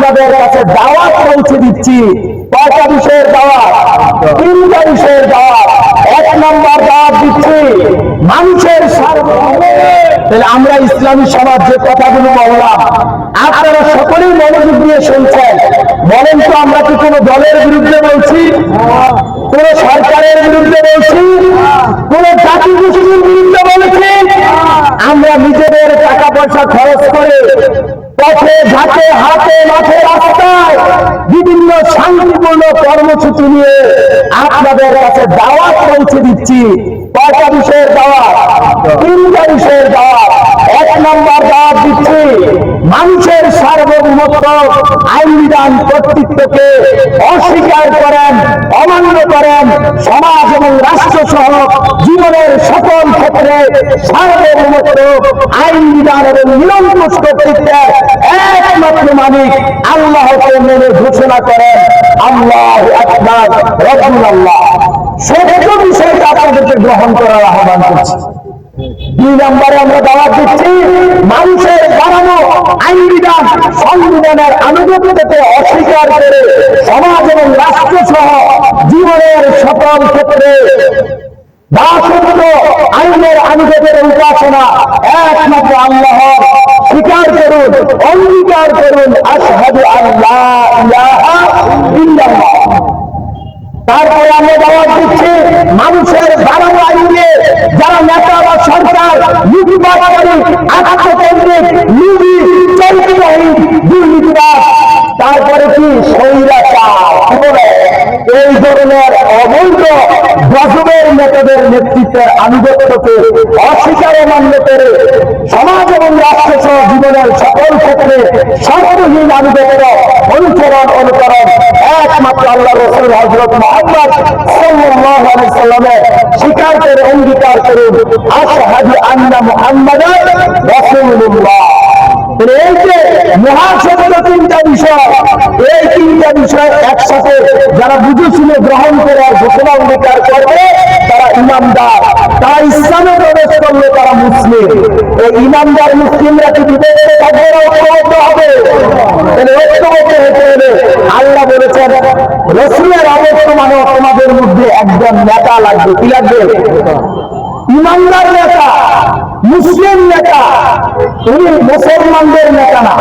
আপনাদের কাছে দাওয়াত পৌঁছে দিচ্ছি। কয়টা বিষয়ের দাওয়াত? তিনটা বিষয়ের দাওয়াত। এক নম্বর দাওয়াত দিচ্ছি, মানুষের তাহলে আমরা ইসলামী সমাজ যে কথাগুলো বললাম, আপনারা সকলেই মনোযোগ দিয়ে শুনছেন। বলেন তো আমরা কি কোনো দলের বিরুদ্ধে বলছি? কোন সরকারের বিরুদ্ধে বলছি? কোন জাতি গোষ্ঠীর বিরুদ্ধে বলেছি? আমরা নিজেদের টাকা পয়সা খরচ করে পথে, ঘাটে হাতে মাঠে, রাস্তায় বিভিন্ন শান্তিপূর্ণ কর্মসূচি নিয়ে আপনাদের কাছে দাওয়াত পৌঁছে দিচ্ছি। কয়টা বিষয়ের দাওয়াত? তিনটা বিষয়ের দাওয়াত। এক নম্বর দাওয়াত দিচ্ছি, মানুষের সার্বভৌমত্ব, আইন বিধান কর্তৃত্বকে অস্বীকার করেন, অমান্য করেন। সমাজ এবং রাষ্ট্র সহ জীবনের আইন বিধান এবং নিরঙ্কুশ কর্তৃত্বের একমাত্র মালিক আল্লাহকে গ্রহণ করার আহ্বান করছি। দুই নম্বরে আমরা দাওয়াত দিচ্ছি, মানুষের বানানো আইন বিধান সংবিধানের আনুগত্যকে অস্বীকার করে সমাজ এবং রাষ্ট্র সহ জীবনের সকল ক্ষেত্রে দাসত্ব, আইনের আনুগত্যের উপাসনা, একমাত্র আল্লাহর স্বীকার করুন, অঙ্গীকার করুন, আশহাদু আল্লাহ ইলাহা ইল্লাল্লাহ। তারপরে আমরা দাওয়াত দিচ্ছি মানুষের বাড়ানো আইনে যারা নেতা বা সরকার লুটপাটকারী আত্মকেন্দ্রিক, লুবি, চরিত্রহীন দুর্নীতিবাদ তারপরে কি স্বৈরাচার কি বলে? এই ধরনের অবৈধ গজবের নেতাদের নেতৃত্বের আনুগত্যকে অস্বীকার মান্য করে সমাজ এবং রাষ্ট্র সহ জীবনের সকল ক্ষেত্রে শর্তহীন আনুগত্য অনুসরণ অনুকরণ একমাত্র আল্লাহ রসুল হজরত মোহাম্মদ সাল্লাল্লাহু আলাইহি সাল্লামের স্বীকার করে অঙ্গীকার করুন। আশহাদু আন্না মুহাম্মাদান রাসূলুল্লাহ। তাহলে এই যে মহাসত্য তিনটা বিষয়, এই তিনটা বিষয় একসাথে যারা বুঝেছিল, গ্রহণ করে আর ঘোষণা অঙ্গীকার করবে তারা মুসলিম। এই ইমামদার মুসলিমরা কি আল্লাহ বলেছেন, রসুলের অবর্তমানে তোমাদের মধ্যে একজন নেতা লাগবে। কি লাগবে? ইমানদার নেতা, মুসলিম নেতা। উনি মুসলমানদের নেতা না।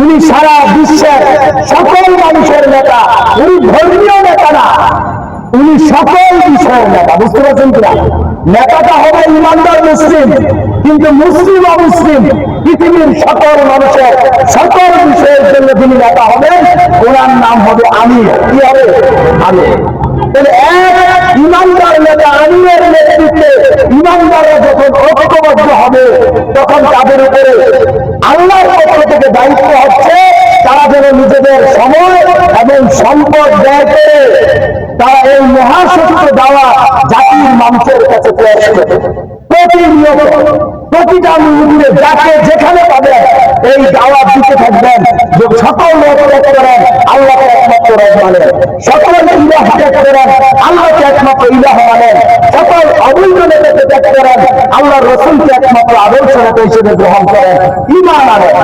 উনি সারা বিশ্বের সকল মানুষের নেতা। উনি ধর্মীয় নেতা না। উনি সকল বিষয়ের নেতা, বুঝতে পারছেন কিনা? নেতাটা হবে ইমানদার মুসলিম, কিন্তু মুসলিম অমুসলিম, পৃথিবীর সকল মানুষের সকল বিষয়ের জন্য তিনি নেতা হবেন, ওনার নাম হবে আমির। কি হবে? তাহলে এক ইমানদার নেতা, আমিরের নেতৃত্বে ইমানদাররা যখন ঐক্যবদ্ধ হবে, তখন তাদের উপরে আল্লাহর পক্ষ থেকে দায়িত্ব হচ্ছে, তারা যেন নিজেদের সময় এবং সম্পদ ব্যয় করে তারা এই মহাসত্য দেওয়া জাতির মানুষের কাছে প্রতিনিয়ত প্রতিটা মুহূর্তে যাকে যেখানে পাবেন এই দাওয়াত দিতে থাকবেন। যে সকল লোক করেন, আল্লাহকে একমাত্র রব মানেন সকল ইলাহ ত্যাগ করেন, আল্লাহকে একমাত্র ইলাহ মানেন সকল অবৈধ নেতাকে ত্যাগ করেন আল্লাহ রসুলকে একমাত্র আদর্শ হিসেবে গ্রহণ করেন। ইমান আনেন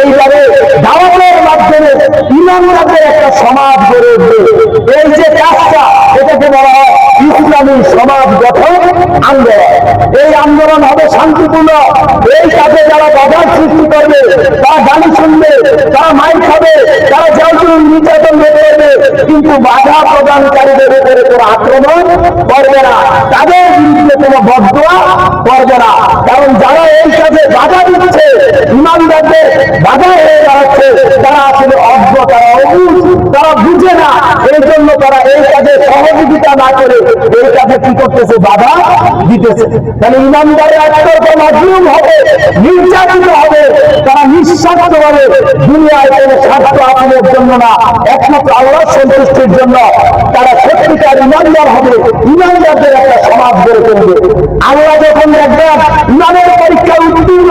এইভাবে দাওয়াতের মাধ্যমে ইমানদারদের একটা সমাজ গড়ে উঠবে। এই যে কাজটা এটাকে বলা হয় ইসলামী সমাজ গঠন আন্দোলন। এই আন্দোলন হবে শান্তিপূর্ণ। এই কাজে যারা বাধার সৃষ্টি করবে, তারা গালি শুনবে, তারা মাইক খাবে, তারা জলচুর নির্যাতন করবে। কিন্তু বাধা প্রদানকারীদের উপরে কোনো আক্রমণ করবে না। তাদের বিরুদ্ধে কোনো বদয়া করবে না। কারণ যারা এই কাজে বাধা দিচ্ছে, ইমানদারদের বাধা হয়ে দাঁড়াচ্ছে, তারা আসলে অজ্ঞ তারা অবুঝ। তারা বুঝে না এই জন্য তারা এই কাজে সহযোগিতা না করে এই কাজে কি করতেছে, বাধা দিতেছে। তাহলে ইমানদারে একতরফা মাজলুম হবে, নির্যাতিত হবে, তারা নিঃস্বার্থ হবে দুনিয়ায় কোনো স্বার্থ আপনাদের জন্য না, একমাত্র আল্লাহ সন্তুষ্টির জন্য তারা সত্যিকার ইমানদার হবে, ইমানদারদের একটা সমাজ গড়ে তুলবে। আল্লাহ যখন দেখবেন ইমানের পরীক্ষা উত্তীর্ণ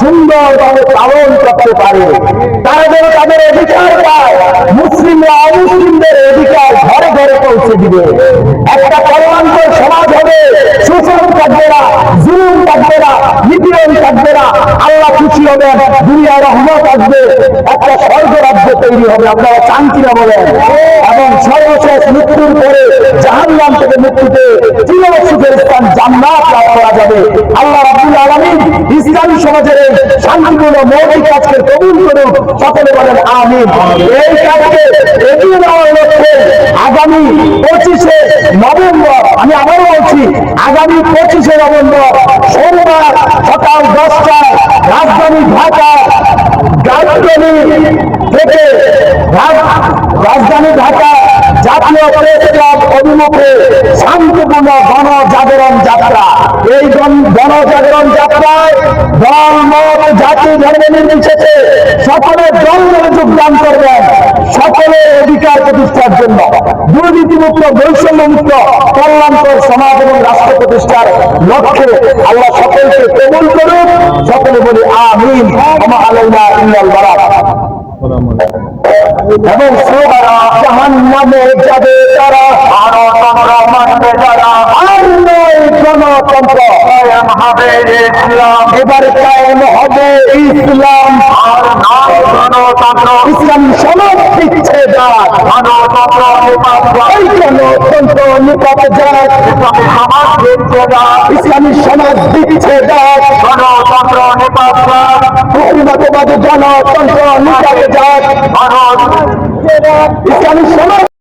সুন্দরভাবে পালন করতে পারে। তারা যেন তাদের অধিকার পায়, মুসলিমরা অমুসলিমদের অধিকার ঘরে ঘরে পৌঁছে দিবে। একটা কল্যাণকর সমাজ হবে শোষণ থাকবে না, জুলুম থাকবে না, নিপীড়ন থাকবে না, আল্লাহ খুশি হবে দুনিয়ার রহমত আসবে, একটা স্বর্গ রাজ্য তৈরি হবে আপনারা চান কিনা বলেন এবং সর্বশেষ মৃত্যুর পরে জাহান্নাম থেকে মুক্তিতে চিরসুখের স্থান জান্নাত লাভ করা যাবে। আল্লাহ রাব্বুল আলামিন ইসলামী সমাজের শান্তিপূর্ণ মৌলিক কাজকে কবুল করুন, সকলে বলেন আমিন। এই কাজকে এগিয়ে নেওয়ার লক্ষ্যে আগামী পঁচিশে নভেম্বর, আমি আবারও বলছি, আগামী পঁচিশে নভেম্বর সোমবার সকাল দশটায় রাজধানী ঢাকা রাজ- রাজধানী ঢাকা, জাতীয় পরিষদ অভিমুখে শান্তিপূর্ণ গণজাগরণ যাত্রা। এই গণ- গণজাগরণ যাত্রায় দল, মত, জাতি, ধর্ম নির্বিশেষে সকলের দল ধরে যোগদান করবেন। সকলের অধিকার প্রতিষ্ঠার জন্য। দুর্নীতিমুক্ত বৈষম্যমুক্ত কল্যাণকর সমাজ এবং রাষ্ট্র প্রতিষ্ঠার লক্ষ্যে আল্লাহ সকলকে কবুল করুন সকলে বলি আমিন। আমা আলাইনা ইল্লাল বারাক। এবং সোহারা জাহান নামে যাবে তারা গণতন্ত্র মানবে যারা আর নয় গণতন্ত্র। কায়েম হবে ইসলাম। এবার কায়েম হবে ইসলাম। আর নয় গণতন্ত্র ইসলাম সমাজ দিচ্ছে যার গণতন্ত্র এই গণতন্ত্র নিপাত যার ইসলামী সমাজ দিচ্ছে যার ইসলামী সমাজ দিচ্ছে যার গণতন্ত্র নিপাত যার বহুমতবাদী গণতন্ত্র নিপাত যার ইসলামী সমাজ